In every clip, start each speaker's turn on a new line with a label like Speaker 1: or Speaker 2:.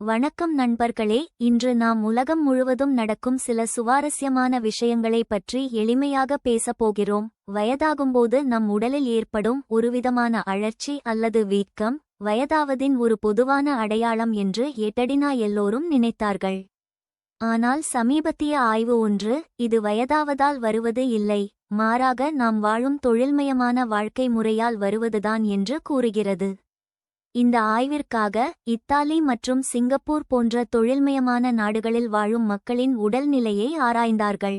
Speaker 1: வணக்கம் நண்பர்களே இன்று நாம் உலகம் முழுவதும் நடக்கும் சில சுவாரஸ்யமான விஷயங்களை பற்றி எளிமையாக பேசப் போகிறோம். வயதாகும்போது நம் உடலில் ஏற்படும் ஒருவிதமான அழற்சி அல்லது வீக்கம் வயதாவதின் ஒரு பொதுவான அடையாளம் என்று எட்டடினா எல்லோரும் நினைத்தார்கள். ஆனால் சமீபத்திய ஆய்வு ஒன்று இது வயதாவதால் வருவது இல்லை மாறாக நாம் வாழும் தொழில்மயமான வாழ்க்கை முறையால் வருவதுதான் என்று கூறுகிறது. இந்த ஆய்விற்காக இத்தாலி மற்றும் சிங்கப்பூர் போன்ற தொழில்மயமான நாடுகளில் வாழும் மக்களின் உடல்நிலையை ஆராய்ந்தார்கள்.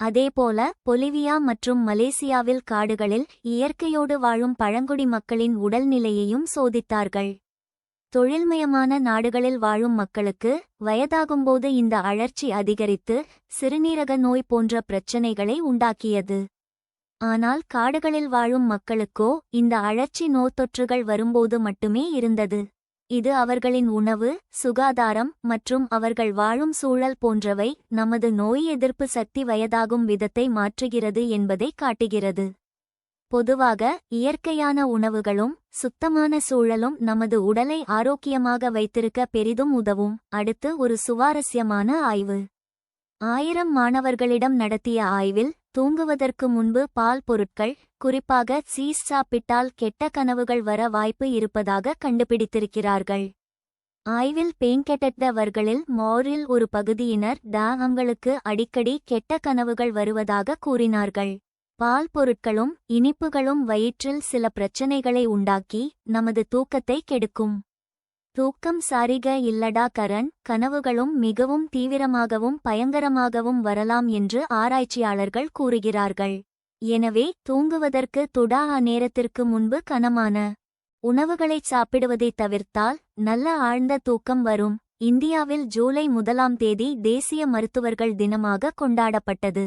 Speaker 1: அதேபோல பொலிவியா மற்றும் மலேசியாவில் காடுகளில் இயற்கையோடு வாழும் பழங்குடி மக்களின் உடல்நிலையையும் சோதித்தார்கள். தொழில்மயமான நாடுகளில் வாழும் மக்களுக்கு வயதாகும்போது இந்த அழற்சி அதிகரித்து சிறுநீரக நோய் போன்ற பிரச்சனைகளை உண்டாக்கியது. ஆனால் காடுகளில் வாழும் மக்களுக்கோ இந்த அழற்சி நோத்தொற்றுகள் வரும்போது மட்டுமே இருந்தது. இது அவர்களின் உணவு சுகாதாரம் மற்றும் அவர்கள் வாழும் சூழல் போன்றவை நமது நோய் எதிர்ப்பு சக்தி வயதாகும் விதத்தை மாற்றுகிறது என்பதை காட்டுகிறது. பொதுவாக இயற்கையான உணவுகளும் சுத்தமான சூழலும் நமது உடலை ஆரோக்கியமாக வைத்திருக்க பெரிதும் உதவும். அடுத்து ஒரு சுவாரஸ்யமான ஆய்வு. ஆயிரம் மாணவர்களிடம் நடத்திய ஆய்வில் தூங்குவதற்கு முன்பு பால் பொருட்கள் குறிப்பாக சீஸ் சாப்பிட்டால் கெட்ட கனவுகள் வர வாய்ப்பு இருப்பதாக கண்டுபிடித்திருக்கிறார்கள். ஆய்வில் பேங்கெட்டவர்களில் மோரில் ஒரு பகுதியினர் தாகங்களுக்கு அடிக்கடி கெட்ட கனவுகள் வருவதாக கூறினார்கள். பால் பொருட்களும் இனிப்புகளும் வயிற்றில் சில பிரச்சனைகளை உண்டாக்கி நமது தூக்கத்தை கெடுக்கும். தூக்கம் சாரிக இல்லடா கரண் கனவுகளும் மிகவும் தீவிரமாகவும் பயங்கரமாகவும் வரலாம் என்று ஆராய்ச்சியாளர்கள் கூறுகிறார்கள். எனவே தூங்குவதற்கு துடா நேரத்திற்கு முன்பு கனமான உணவுகளைச் சாப்பிடுவதைத் தவிர்த்தால் நல்ல ஆழ்ந்த தூக்கம் வரும். இந்தியாவில் ஜூலை முதலாம் தேதி தேசிய மருத்துவர்கள் தினமாக கொண்டாடப்பட்டது.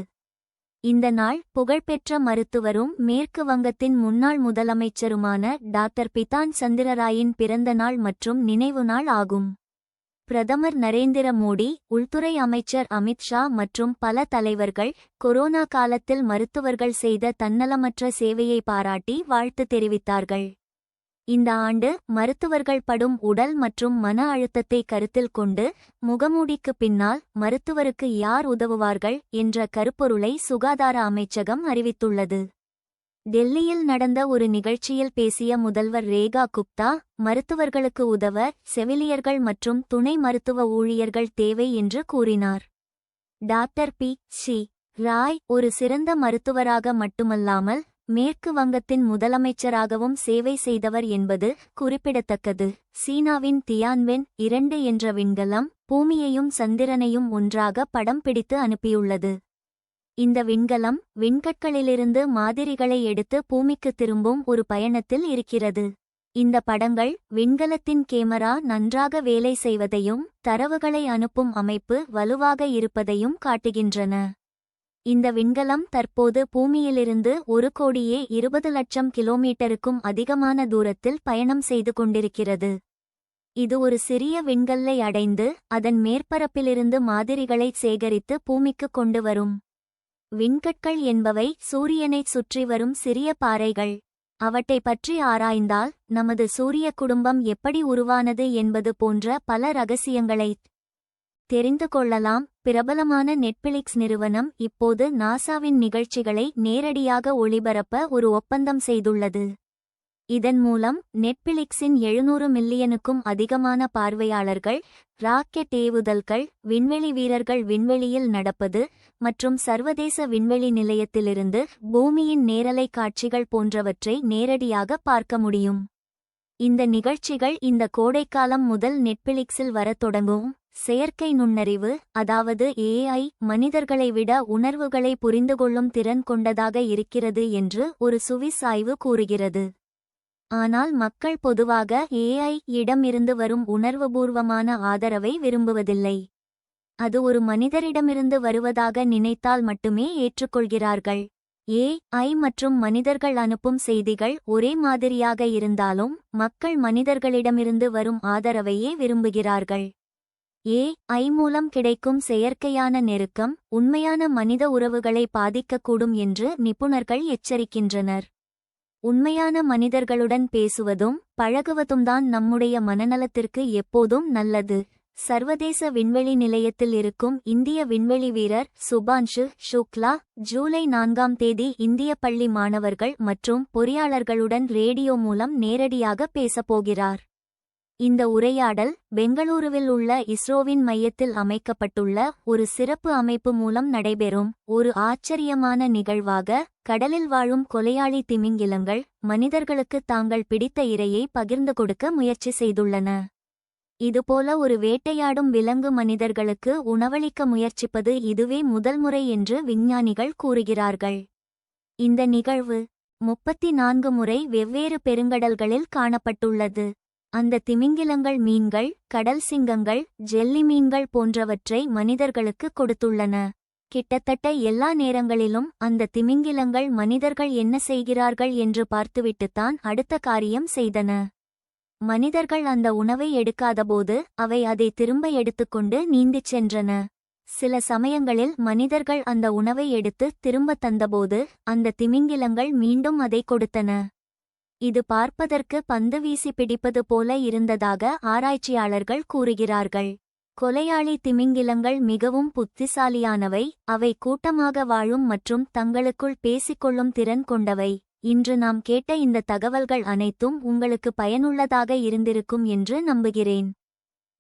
Speaker 1: இந்த நாள் புகழ்பெற்ற மருத்துவரும் மேற்கு வங்கத்தின் முன்னாள் முதலமைச்சருமான டாக்டர் பிதான் சந்திரராயின் பிறந்த நாள் மற்றும் நினைவு நாள் ஆகும். பிரதமர் நரேந்திர மோடி உள்துறை அமைச்சர் அமித் ஷா மற்றும் பல தலைவர்கள் கொரோனா காலத்தில் மருத்துவர்கள் செய்த தன்னலமற்ற சேவையை பாராட்டி வாழ்த்து தெரிவித்தார்கள். இந்த ஆண்டு மருத்துவர்கள் படும் உடல் மற்றும் மன அழுத்தத்தை கருத்தில் கொண்டு முகமூடிக்கு பின்னால் மருத்துவருக்கு யார் உதவுவார்கள் என்ற கருப்பொருளை சுகாதார அமைச்சகம் அறிவித்துள்ளது. டெல்லியில் நடந்த ஒரு நிகழ்ச்சியில் பேசிய முதல்வர் ரேகா குப்தா மருத்துவர்களுக்கு உதவ செவிலியர்கள் மற்றும் துணை மருத்துவ ஊழியர்கள் தேவை என்று கூறினார். Doctor B. சி. ராய் ஒரு சிறந்த மருத்துவராக மட்டுமல்லாமல் மேற்கு வங்கத்தின் முதலமைச்சராகவும் சேவை செய்தவர் என்பது குறிப்பிடத்தக்கது. சீனாவின் தியான்வென் இரண்டு என்ற விண்கலம் பூமியையும் சந்திரனையும் ஒன்றாக படம் பிடித்து அனுப்பியுள்ளது. இந்த விண்கலம் விண்கற்களிலிருந்து மாதிரிகளை எடுத்து பூமிக்கு திரும்பும் ஒரு பயணத்தில் இருக்கிறது. இந்த படங்கள் விண்கலத்தின் கேமரா நன்றாக வேலை செய்வதையும் தரவுகளை அனுப்பும் அமைப்பு வலுவாக இருப்பதையும் காட்டுகின்றன. இந்த விண்கலம் தற்போது பூமியிலிருந்து ஒரு கோடியே இருபது லட்சம் கிலோமீட்டருக்கும் அதிகமான தூரத்தில் பயணம் செய்து கொண்டிருக்கிறது. இது ஒரு சிறிய விண்கல்லை அடைந்து அதன் மேற்பரப்பிலிருந்து மாதிரிகளை சேகரித்து பூமிக்கு கொண்டு வரும். விண்கற்கள் என்பவை சூரியனைச் சுற்றி வரும் சிறிய பாறைகள். அவற்றை பற்றி ஆராய்ந்தால் நமது சூரிய குடும்பம் எப்படி உருவானது என்பது போன்ற பல ரகசியங்களைத் தெரிந்து கொள்ளலாம். பிரபலமான நெட்பிளிக்ஸ் நிறுவனம் இப்போது நாசாவின் நிகழ்ச்சிகளை நேரடியாக ஒளிபரப்ப ஒரு ஒப்பந்தம் செய்துள்ளது. இதன் மூலம் நெட்பிளிக்ஸின் எழுநூறு மில்லியனுக்கும் அதிகமான பார்வையாளர்கள் ராக்கெட் ஏவுதல்கள் விண்வெளி வீரர்கள் விண்வெளியில் நடப்பது மற்றும் சர்வதேச விண்வெளி நிலையத்திலிருந்து பூமியின் நேரலை காட்சிகள் போன்றவற்றை நேரடியாக பார்க்க முடியும். இந்த நிகழ்ச்சிகள் இந்த கோடைக்காலம் முதல் நெட்பிளிக்ஸில் வரத் தொடங்கும். செயற்கை நுண்ணறிவு அதாவது ஏஐ மனிதர்களை விட உணர்வுகளை புரிந்துகொள்ளும் திறன் கொண்டதாக இருக்கிறது என்று ஒரு சுவிஸ் ஆய்வு கூறுகிறது. ஆனால் மக்கள் பொதுவாக ஏஐ இடமிருந்து வரும் உணர்வுபூர்வமான ஆதரவை விரும்புவதில்லை. அது ஒரு மனிதரிடமிருந்து வருவதாக நினைத்தால் மட்டுமே ஏற்றுக்கொள்கிறார்கள். ஏஐ மற்றும் மனிதர்கள் அனுப்பும் செய்திகள் ஒரே மாதிரியாக இருந்தாலும் மக்கள் மனிதர்களிடமிருந்து வரும் ஆதரவையே விரும்புகிறார்கள். ஏ ஐ மூலம் கிடைக்கும் செயற்கையான நெருக்கம் உண்மையான மனித உறவுகளை பாதிக்கக்கூடும் என்று நிபுணர்கள் எச்சரிக்கின்றனர். உண்மையான மனிதர்களுடன் பேசுவதும் பழகுவதும்தான் நம்முடைய மனநலத்திற்கு எப்போதும் நல்லது. சர்வதேச விண்வெளி நிலையத்தில் இருக்கும் இந்திய விண்வெளி வீரர் சுபான்ஷு ஷுக்லா ஜூலை நான்காம் தேதி இந்திய பள்ளி மாணவர்கள் மற்றும் பொறியாளர்களுடன் ரேடியோ மூலம் நேரடியாக பேசப்போகிறார் இந்த உரையாடல் பெங்களூருவில் உள்ள இஸ்ரோவின் மையத்தில் அமைக்கப்பட்டுள்ள ஒரு சிறப்பு அமைப்பு மூலம் நடைபெறும். ஒரு ஆச்சரியமான நிகழ்வாக கடலில் வாழும் கொலையாளி திமிங்கிலங்கள் மனிதர்களுக்கு தாங்கள் பிடித்த இரையை பகிர்ந்து கொடுக்க முயற்சி செய்துள்ளன. இதுபோல ஒரு வேட்டையாடும் விலங்கு மனிதர்களுக்கு உணவளிக்க முயற்சிப்பது இதுவே முதல் முறை என்று விஞ்ஞானிகள் கூறுகிறார்கள். இந்த நிகழ்வு முப்பத்தி நான்கு முறை வெவ்வேறு பெருங்கடல்களில் காணப்பட்டுள்ளது. அந்த திமிங்கிலங்கள் மீன்கள் கடல் சிங்கங்கள் ஜெல்லி மீன்கள் போன்றவற்றை மனிதர்களுக்கு கொடுத்துள்ளன. கிட்டத்தட்ட எல்லா நேரங்களிலும் அந்த திமிங்கிலங்கள் மனிதர்கள் என்ன செய்கிறார்கள் என்று பார்த்துவிட்டுத்தான் அடுத்த காரியம் செய்தன. மனிதர்கள் அந்த உணவை எடுக்காதபோது அவை அதை திரும்ப எடுத்துக்கொண்டு நீந்திச் சென்றன. சில சமயங்களில் மனிதர்கள் அந்த உணவை எடுத்து திரும்ப தந்தபோது அந்த திமிங்கிலங்கள் மீண்டும் அதை கொடுத்தன. இது பார்ப்பதற்கு பந்து வீசி பிடிப்பது போல இருந்ததாக ஆராய்ச்சியாளர்கள் கூறுகிறார்கள். கொலையாளி திமிங்கிலங்கள் மிகவும் புத்திசாலியானவை அவை கூட்டமாக வாழும் மற்றும் தங்களுக்குள் பேசிக்கொள்ளும் திறன் கொண்டவை. இன்று நாம் கேட்ட இந்த தகவல்கள் அனைத்தும் உங்களுக்கு பயனுள்ளதாக இருந்திருக்கும் என்று நம்புகிறேன்.